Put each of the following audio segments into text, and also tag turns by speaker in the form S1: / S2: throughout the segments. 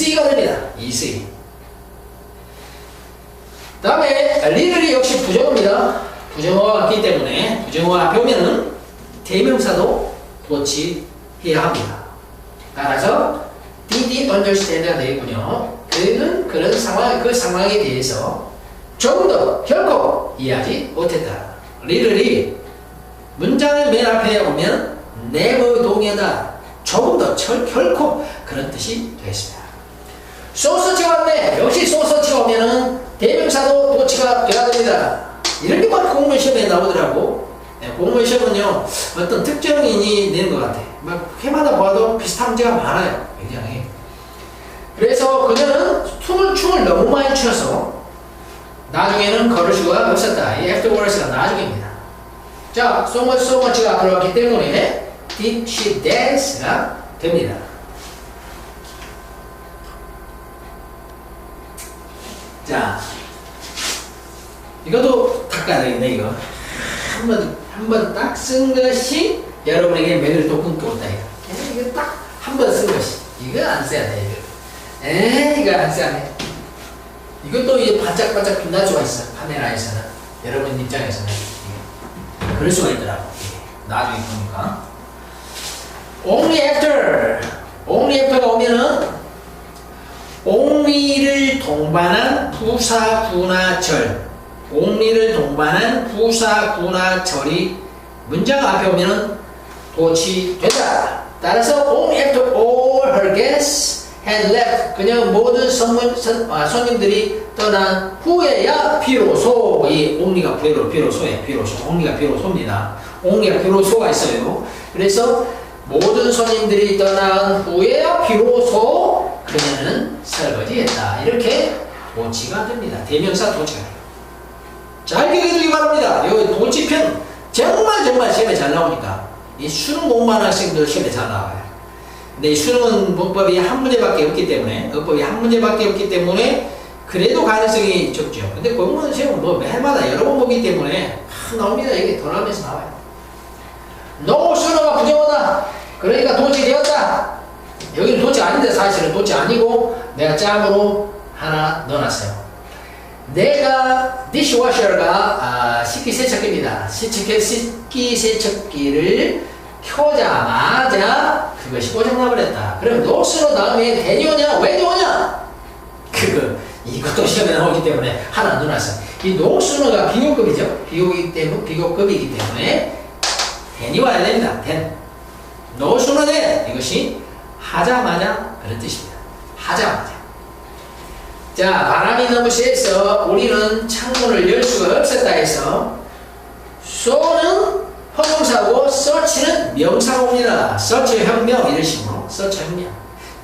S1: C가 됩니다. EC. 다음에 리들이 역시 부정어입니다. 부정어가 같기 때문에 부정어가 배우면은 대명사도 도치해야 합니다. 따라서 did understand가 되겠군요. 그는 그런 상황, 그 상황에 대해서 조금 더 결코 이해하지 못했다. 리들이 문장의 맨 앞에 오면 never 동의하다. 조금 더 철, 결코 그런 뜻이 되겠습니다. 소서치가 왔네. 역시 소서치가 오면은 대명사도 도치가 돼야 됩니다. 이런 게막 공무원 시험에 나오더라고. 네, 공무원 시험은요, 어떤 특정인이 내는 것 같아. 막 해마다 봐도 비슷한 문제가 많아요. 굉장히. 그래서 그녀는 춤을, 춤을 너무 많이 추어서 나중에는 걸을 수가 없었다. 이 afterwards가 나중입니다. 자, so much, so much가 들어갔기 때문에 did she dance가 됩니다. 자, 이것도 닦아야 되겠네, 이거. 한 번, 한번 딱 쓴 것이 여러분에게 매를 또 끊겨온다, 이거. 에, 이거 딱 한 번 쓴 것이. 이거 안 써야 돼, 이거. 에, 이거 안 써야 돼. 이것도 이제 반짝반짝 빛날 수가 있어, 카메라에서는. 여러분 입장에서는. 이게. 그럴 수가 있더라고. 나중에 보니까. only after. only after가 오면은 동반한 부사구나절. 옹리를 동반한 부사구나절이 문장 앞에 오면은 도치된다 따라서 only after all her guests had left 그냥 모든 선문, 선, 아, 손님들이 떠난 후에야 비로소. 이 옹리가 비로, 비로소에 비로소 옹리가 비로소입니다. 옹리가 비로소가 있어요. 그래서 모든 손님들이 떠난 후에야 비로소 그녀는 설거지했다. 이렇게 도치가 됩니다. 대명사 도치가 됩니다. 잘 기억해두기 바랍니다. 이 도치편 정말 정말 시험에 잘 나오니까 이 수능 공부하는 학생들 시험에 잘 나와요. 근데 이 수능은 문법이 한 문제밖에 없기 때문에 어법이 한 문제밖에 없기 때문에 그래도 가능성이 적죠. 근데 공무원 시험은 뭐 매해마다 여러 번 보기 때문에 아, 나옵니다. 이게 돌아가면서 나와요. 노 수능가 부정하다. 그러니까 도치 되었다. 여기는 도치 아닌데 사실은 도치 아니고 내가 짬으로 하나 넣어놨어요. 내가 디시워셔가 아, 식기 세척기입니다. 식기, 식기 세척기를 켜자마자 그것이 고장나버렸다. 그럼 노스로 다음에 대니 오냐? 왜니 오냐? 그거 이것도 시험에 나오기 때문에 하나 넣어놨어요. 이 노스노가 비교급이죠. 비교기 때문에 비교급이기 때문에 대니 와야 됩니다. 된 노스노는 이것이 하자마자 그런 뜻입니다. 하자마자. 자, 바람이 너무 세서 우리는 창문을 열 수가 없었다 해서 so는 형용사고 search는 명사입니다. search 혁명 이런 식으로 search 혁명.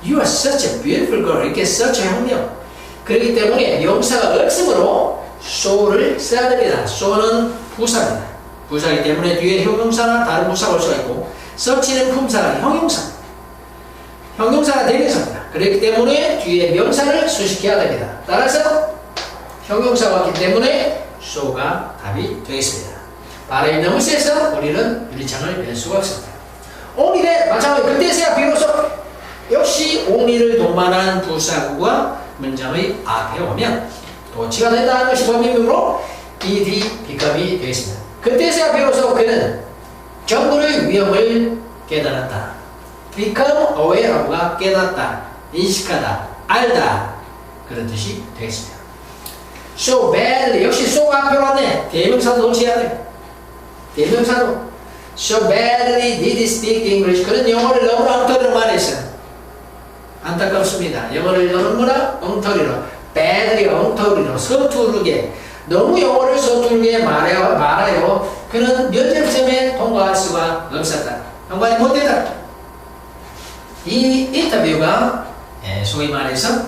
S1: You are such a beautiful girl. 이렇게 search 혁명. 그렇기 때문에 명사가 없으므로 so를 써야 됩니다. so는 부사입니다. 부사이기 때문에 뒤에 형용사나 다른 부사가 올 수가 있고 search는 품사가 형용사. 형용사가 대명사입니다. 그렇기 때문에 뒤에 명사를 수식해야 됩니다. 따라서 형용사가 왔기 때문에 so가 답이 되겠습니다. 바람이 너무 세서 우리는 유리창을 열 수가 없습니다. 옹리대 마찬가지로 그때서야 비로소 역시 옹리를 동반한 부사구가 문장의 앞에 오면 도치가 된다는 것이 범위명으로 ed 비급이 되겠습니다. 그때서야 비로소 그는 정부의 위험을 깨달았다. Become aware가 깨닫다, 인식하다, 알다 그런 뜻이 되겠습니다. so badly 역시 so가 앞에 왔네. 대명사도 도치해야 돼. 대명사도 so badly did speak English 그는 영어를 너무 엉터리로 말했어. 안타깝습니다. 영어를 너무나 엉터리로 badly 엉터리로 서투르게 너무 영어를 서투르게 말해요. 말해요. 그는 면접 시험에 통과할 수가 없었다. 통과하지 못했다. 이 인터뷰가 예, 소위 말해서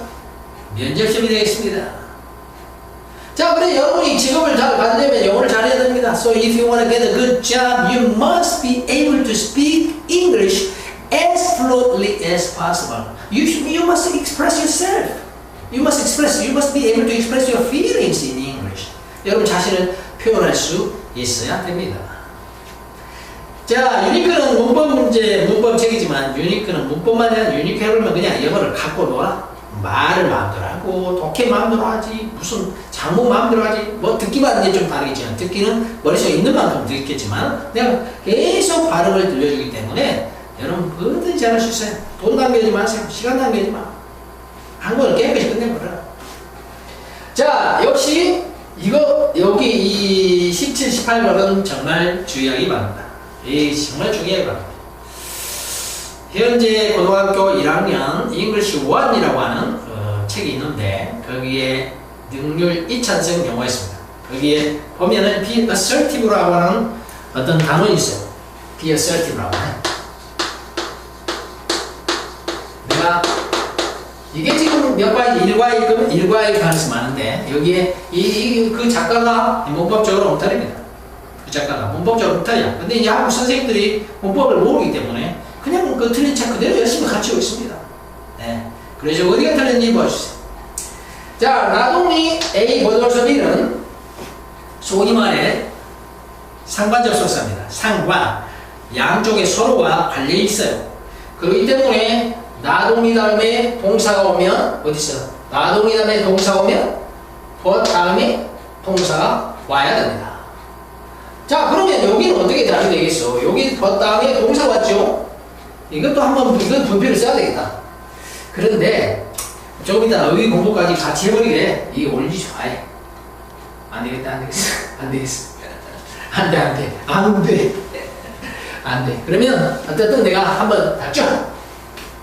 S1: 면접시험이 되겠습니다. 자, 그래 여러분이 직업을 잘 받으려면 영어를 잘해야 됩니다. So if you want to get a good job, you must be able to speak English as fluently as possible. You should, you must express yourself. You must express. You must be able to express your feelings in English. 여러분 자신을 표현할 수 있어야 됩니다. 자, 유니크는 문법 문제, 문법 책이지만 유니크는 문법만 해야 유니크 해보면 그냥 영어를 갖고 놀아. 말을 마음대로 하고 독해 마음대로 하지 무슨 장무 마음대로 하지. 뭐 듣기만 이제 좀 다르겠지만 듣기는 머릿속에 있는 만큼 듣겠지만 내가 계속 발음을 들려주기 때문에 여러분 뭐든지 할 수 있어요. 돈 낭비하지 마세요. 시간 낭비하지 마. 한국을 깨끗이 끝내버려 자 역시 이거 여기 이 17, 18번은 정말 주의하기 바랍니다 이 정말 바랍니다 현재 고등학교 1학년 잉글리시 1이라고 하는 어, 책이 있는데 거기에 능률 2찬성 용어가 있습니다. 거기에 보면은 be assertive라고 하는 어떤 단어가 있어요. be assertive라고 하는. 내가 이게 지금 몇 과일, 일과일, 일과일 가능성이 많은데 여기에 이, 이, 그 작가가 문법적으로 엉터리입니다. 그 작가가 문법적으로 엉터리야. 근데 이제 한국 선생님들이 문법을 모르기 때문에 그냥 그 틀린 책 그대로 열심히 가르치고 있습니다. 네. 그래서 어디가 틀렸는지 보여주세요. 자, 나동이 A 보도서 B는 소위 말해 상관적 속사입니다. 상관. 양쪽에 서로가 관련이 있어요. 그렇기 때문에 나동이 다음에 동사가 오면 어디 있어? 나동이 다음에 동사가 오면 버 다음에 동사가 와야 됩니다. 자, 그러면 여기는 어떻게 대답이 되겠어? 여기 버 다음에 동사 왔죠? 이것도 한번 이건 분표를 써야 되겠다. 그런데 조금 이따 의의 공부까지 같이 해버리게 이게 올리지 좋아해. 안 되겠다, 안 되겠어. 안 되겠어. 안 돼, 안 돼. 안 돼. 안 돼. 그러면 어쨌든 내가 한번 닥쳐.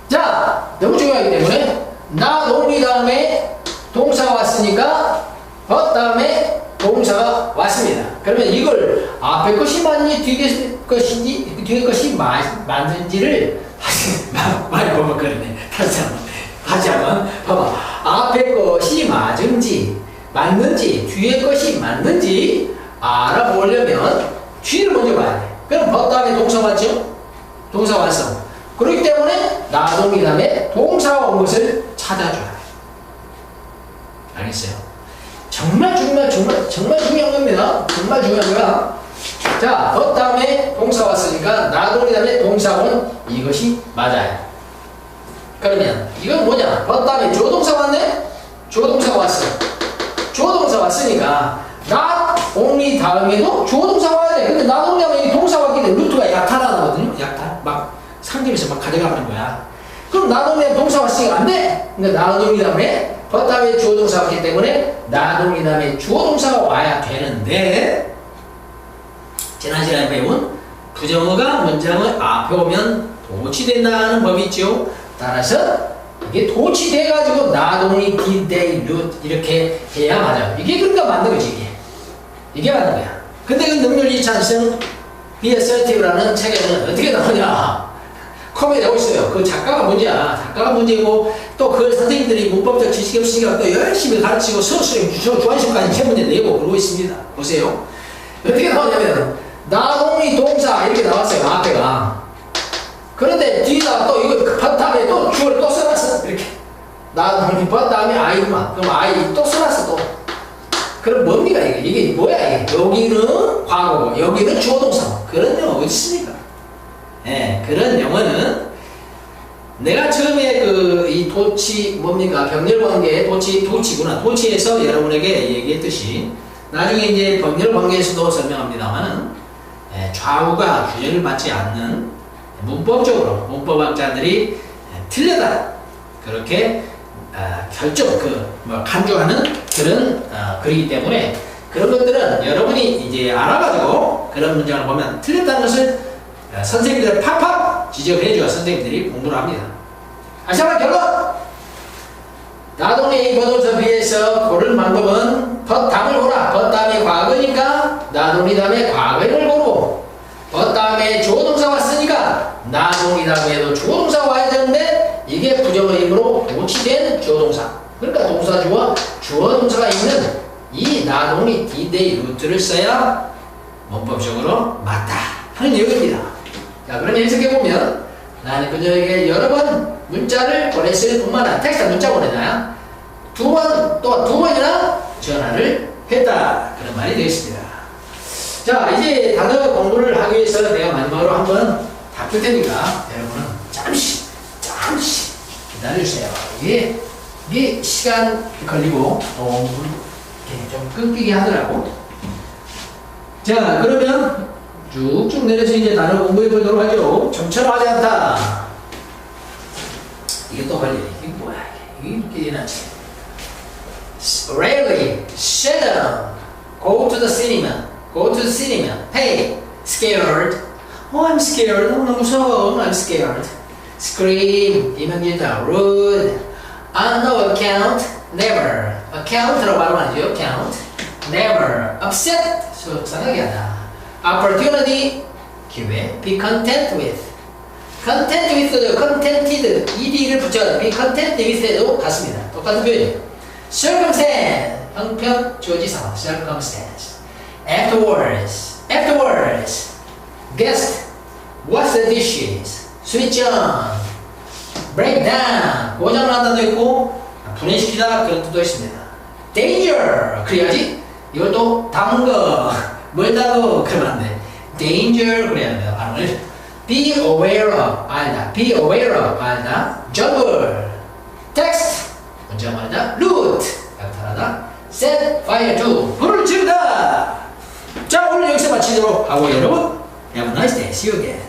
S1: 자, 너무 중요하기 때문에 나 동이 다음에 동사가 왔으니까 어 다음에 동사가 왔습니다. 그러면 이걸 앞에 것이 맞니 뒤에 것인지 뒤에 것이 맞, 맞는지를 많이 보면 그러네. 다시 한번 다시 한번 봐봐. 앞에 것이 맞은지 맞는지 뒤에 것이 맞는지 알아보려면 뒤를 먼저 봐야 돼. 그럼 법 다음에 동사 왔죠? 동사 왔어. 그렇기 때문에 나동이 다음에 동사가 온 것을 찾아줘야 돼. 알겠어요? 정말 정말 정말 정말 중요한 겁니다. 정말 중요한 거야. 자, 그 다음에 동사 왔으니까 나동이 다음에 동사 온 이것이 맞아요. 그러면 이건 뭐냐? 그 다음에 조동사 왔네? 조동사가 왔어. 조동사 왔으니까 나 only 다음에도 조동사 와야 돼. 근데 나 only 하면 이 동사 왔기 때문에 루트가 약탈하거든요. 약탈. 막 상점에서 막 가져가는 거야. 그럼 나 only 동사 왔으니까 안 돼. 근데 나 only 다음에 그 다음에 주어 동사 왔기 때문에 나 only 다음에 주어 동사가 와야 되는데 지난 시간에 배운 부정어가 문장을 앞에 오면 도치된다는 법이 있죠. 따라서 이게 도치돼가지고 나동이 디데이 루 이렇게 해야 맞아요. 이게 그러니까 맞는 거지 이게. 이게 맞는 거야. 근데 그 능률 이찬성 비어설티브라는 책에는 어떻게 나오냐? 컴에 나오고 있어요. 그 작가가 문제야. 작가가 문제고 또 그 선생님들이 문법적 지식이 없으니까 또 열심히 가르치고 서술형 주안식까지 세문제 내고 그러고 있습니다. 보세요. 어떻게 나오냐면 나동이 동사 이렇게 나왔어요. 앞에가. 그런데 뒤에다가 또 이거 번 다음에 또 주어를 또 써놨어. 이렇게. 나동이 번 다음에 아이만. 그럼 아이 또 써놨어 또. 그럼 뭡니까 이게? 이게 뭐야 이게? 여기는 과거고 여기는 주어동사. 그런 영어 어디 있습니까? 예, 그런 영어는 내가 처음에 그 이 도치 뭡니까? 병렬 관계 도치 도치구나. 도치에서 여러분에게 얘기했듯이 나중에 이제 병렬 관계에서도 설명합니다만은 예, 좌우가 규제를 받지 않는 문법적으로 문법학자들이 예, 틀렸다. 그렇게 아, 결정 그뭐 간주하는 그런 어, 글이기 때문에 그런 것들은 여러분이 이제 알아가지고 그런 문장을 보면 틀렸다는 것을 어, 선생님들 팍팍 지적해 줘야 선생님들이 공부를 합니다. 다시 한번 결론! 나동의 이버도서 비해서 고를 방법은 덧 다음을 고라. 덧 다음이 과거니까 나동이 다음에 과거를 고르고 덧 다음에 주어동사 왔으니까 나동이 다음에도 주어동사가 와야 되는데 이게 부정의 힘으로 도치된 주어동사 그러니까 동사주와 주어 동사가 있는 이 나동이 디데이 루트를 써야 문법적으로 맞다 하는 얘기입니다. 자, 그럼 해석해보면 나는 그녀에게 여러 번 보냈을 뿐만 아니라 텍스트 문자 보내냐 두 번, 또 두 번이나 전화를 했다. 그런 말이 되겠습니다. 자, 이제 단어 공부를 하기 위해서 내가 마지막으로 한번 바꿀 테니까 여러분은 잠시, 잠시 기다려주세요. 예. 이게 시간 걸리고 어, 이렇게 좀 끊기게 하더라고. 자 그러면 쭉쭉 내려서 이제 단어 공부해 보도록 하죠. 좀처럼 하지 않다. 이렇게 되나지? Rarely, seldom, go to the cinema, go to the cinema, hey, scared, oh I'm scared, oh, 너무 무서워, I'm scared, scream, 이명기다, rude, on no account, never, account라고 발음하죠, account, never, upset, 속상하게 하다, opportunity, 기회, be content with, Content with도 contented, ed를 붙여서 be content with에도 같습니다. 똑같은 표현이에요. circumstance, 형편, 조지 상황, circumstance. afterwards, afterwards. guest, what's the dishes? switch on, break down, 고장난다도 있고, 분해시키다 그런 뜻도 있습니다. danger, 그래야지. 이것도 담거, 멀다고 그러면 안 돼. danger 그래야 돼요, 발음을. Be aware of, 알다. be aware of, 알다. juggle, text, 문제 말이다. loot, 나타나다. set fire to, 불을 지르다. 자, 오늘 여기서 마치도록 하고 여러분, have a nice day. See you again.